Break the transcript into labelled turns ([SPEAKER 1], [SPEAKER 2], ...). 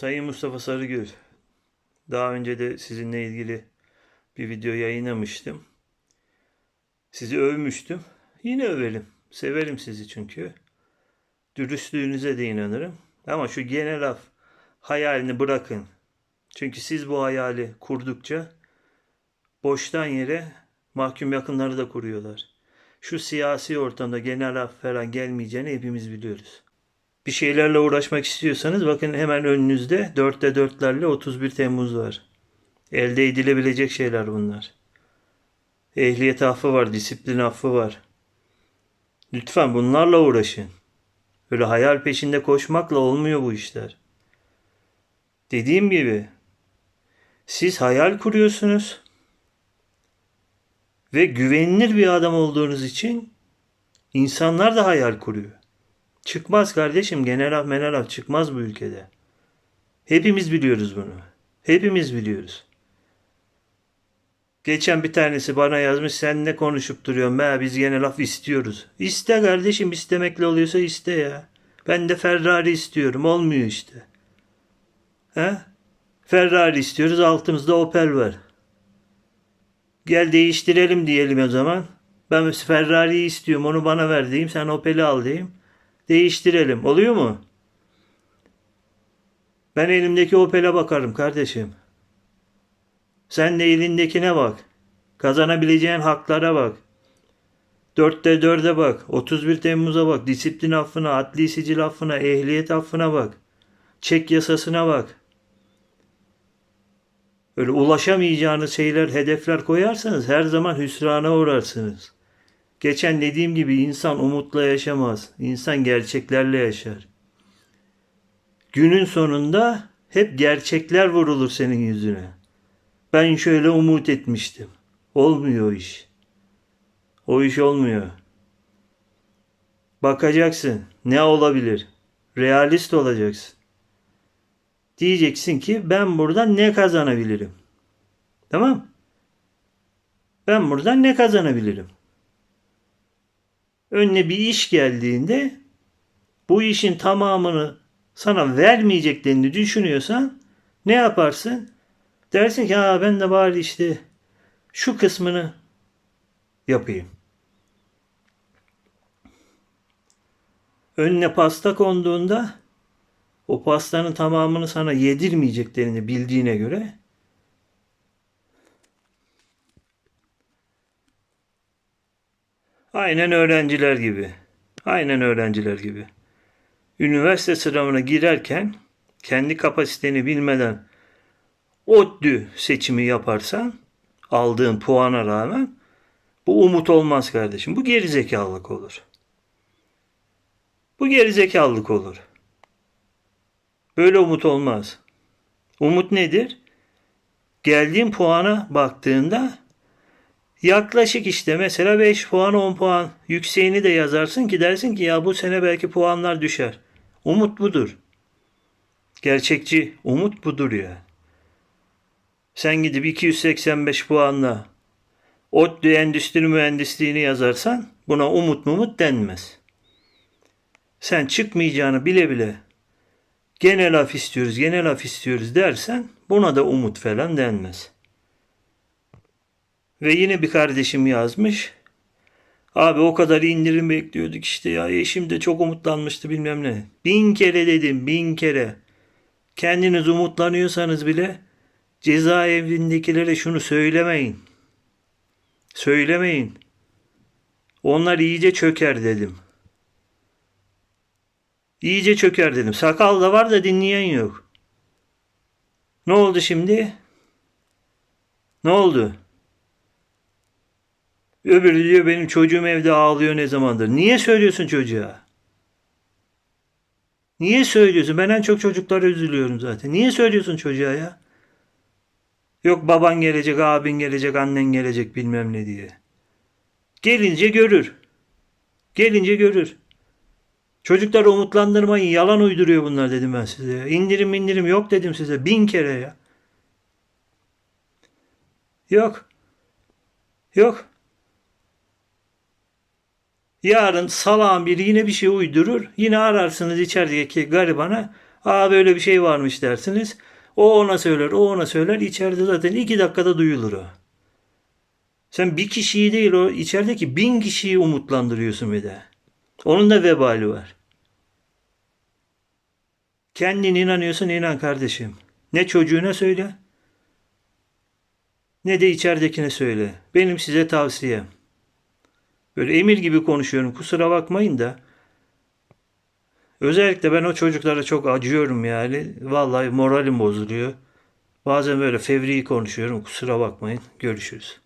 [SPEAKER 1] Sayın Mustafa Sarıgül, daha önce de sizinle ilgili bir video yayınlamıştım. Sizi övmüştüm. Yine övelim. Severim sizi çünkü. Dürüstlüğünüze de inanırım. Ama şu genel af hayalini bırakın. Çünkü siz bu hayali kurdukça boştan yere mahkum yakınları da kuruyorlar. Şu siyasi ortamda genel af falan gelmeyeceğini hepimiz biliyoruz. Bir şeylerle uğraşmak istiyorsanız bakın hemen önünüzde 4'te 4'lerle 31 Temmuz var. Elde edilebilecek şeyler bunlar. Ehliyet affı var, disiplin affı var. Lütfen bunlarla uğraşın. Öyle hayal peşinde koşmakla olmuyor bu işler. Dediğim gibi siz hayal kuruyorsunuz ve güvenilir bir adam olduğunuz için insanlar da hayal kuruyor. Çıkmaz kardeşim genel af menel af çıkmaz bu ülkede. Hepimiz biliyoruz bunu. Hepimiz biliyoruz. Geçen bir tanesi bana yazmış sen ne konuşup duruyorsun be biz genel af istiyoruz. İste kardeşim istemekle oluyorsa iste ya. Ben de Ferrari istiyorum olmuyor işte. He? Ferrari istiyoruz altımızda Opel var. Gel değiştirelim diyelim o zaman. Ben Ferrari'yi istiyorum onu bana ver diyeyim sen Opel'i al diyeyim. Değiştirelim oluyor mu? Ben elimdeki Opel'e bakarım kardeşim. Sen de elindekine bak. Kazanabileceğin haklara bak. Dörtte dörde bak. 31 Temmuz'a bak. Disiplin affına, adli sicil affına, ehliyet affına bak. Çek yasasına bak. Öyle ulaşamayacağınız şeyler, hedefler koyarsanız her zaman hüsrana uğrarsınız. Geçen dediğim gibi insan umutla yaşamaz. İnsan gerçeklerle yaşar. Günün sonunda hep gerçekler vurulur senin yüzüne. Ben şöyle umut etmiştim. Olmuyor o iş. O iş olmuyor. Bakacaksın. Ne olabilir? Realist olacaksın. Diyeceksin ki ben buradan ne kazanabilirim? Tamam? Ben buradan ne kazanabilirim? Önüne bir iş geldiğinde bu işin tamamını sana vermeyeceklerini düşünüyorsan ne yaparsın? Dersin ki ha ben de bari işte şu kısmını yapayım. Önüne pasta konduğunda o pastanın tamamını sana yedirmeyeceklerini bildiğine göre aynen öğrenciler gibi. Aynen öğrenciler gibi. Üniversite sınavına girerken kendi kapasiteni bilmeden ODTÜ seçimi yaparsan aldığın puana rağmen bu umut olmaz kardeşim. Bu gerizekalılık olur. Bu gerizekalılık olur. Böyle umut olmaz. Umut nedir? Geldiğin puana baktığında yaklaşık işte mesela 5 puan 10 puan yükseğini de yazarsın ki dersin ki ya bu sene belki puanlar düşer. Umut budur. Gerçekçi umut budur ya. Sen gidip 285 puanla ODTÜ Endüstri Mühendisliğini yazarsan buna umut mumut denmez. Sen çıkmayacağını bile bile genel af istiyoruz, genel af istiyoruz dersen buna da umut falan denmez. Ve yine bir kardeşim yazmış. Abi o kadar indirim bekliyorduk işte ya. Eşim de çok umutlanmıştı bilmem ne. Bin kere dedim bin kere. Kendiniz umutlanıyorsanız bile cezaevindekilere şunu söylemeyin. Söylemeyin. Onlar iyice çöker dedim. İyice çöker dedim. Sakal da var da dinleyen yok. Ne oldu şimdi? Ne oldu? Öbürü diyor benim çocuğum evde ağlıyor ne zamandır. Niye söylüyorsun çocuğa? Niye söylüyorsun? Ben en çok çocuklara üzülüyorum zaten. Niye söylüyorsun çocuğa ya? Yok baban gelecek, abin gelecek, annen gelecek bilmem ne diye. Gelince görür. Gelince görür. Çocukları umutlandırmayın. Yalan uyduruyor bunlar dedim ben size. İndirim indirim yok dedim size. Bin kere ya. Yok. Yok. Yarın salağın biri yine bir şey uydurur. Yine ararsınız içerideki garibana. Aa böyle bir şey varmış dersiniz. O ona söyler, o ona söyler. İçeride zaten iki dakikada duyulur o. Sen bir kişiyi değil o içerideki bin kişiyi umutlandırıyorsun bir de. Onun da vebali var. Kendin inanıyorsan inan kardeşim. Ne çocuğuna söyle ne de içeridekine söyle. Benim size tavsiyem. Böyle emir gibi konuşuyorum kusura bakmayın da. Özellikle ben o çocuklara çok acıyorum yani. Vallahi moralim bozuluyor. Bazen böyle fevri konuşuyorum kusura bakmayın. Görüşürüz.